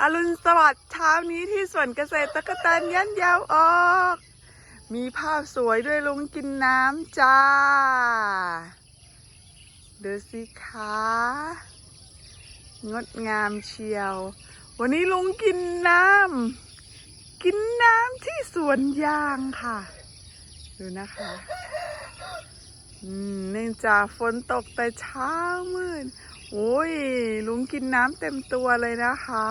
อรุณสวัสดิ์เช้านี้ที่สวนเกษตรตะกะแตนยันยาวออก มีภาพสวยด้วยลุงกินน้ำจ้า ดูสิคะ งดงามเชียว วันนี้ลุงกินน้ำ กินน้ำที่สวนยางค่ะ ดูนะคะอืมเนื่องจากฝนตกแต่เช้ามืด โอ้ย ลุงกินน้ำเต็มตัวเลยนะคะ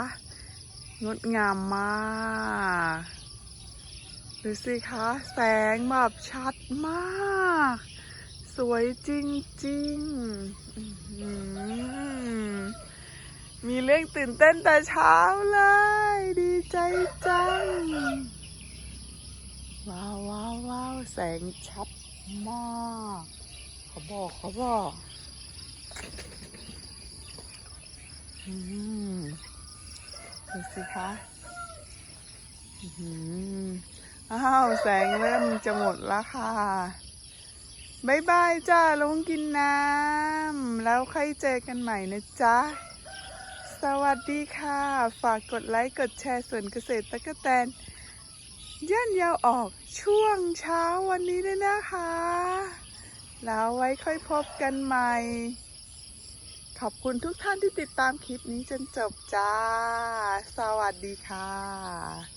งดงามมากดูสิคะแสงแบบชัดมาก สวยจริงๆมีเรื่องตื่นเต้นแต่เช้าเลย ดีใจจัง ว้าวว้าววาวแสงชัดมากเขาบอกเขาบอก อืม ดูสิคะอืมอ้าว แสงเริ่มจะหมดแล้วค่ะบายบายจ้าลงกินน้ำ แล้วค่อยเจอกันใหม่นะจ๊ะ สวัสดีค่ะ ฝากกดไลค์ กดแชร์ส่วนเกษตรตะกะแตนย่านยาวออกช่วงเช้าวันนี้ด้วยนะคะ แล้วไว้ค่อยพบกันใหม่ ขอบคุณทุกท่านที่ติดตามคลิปนี้จนจบจ้า สวัสดีค่ะ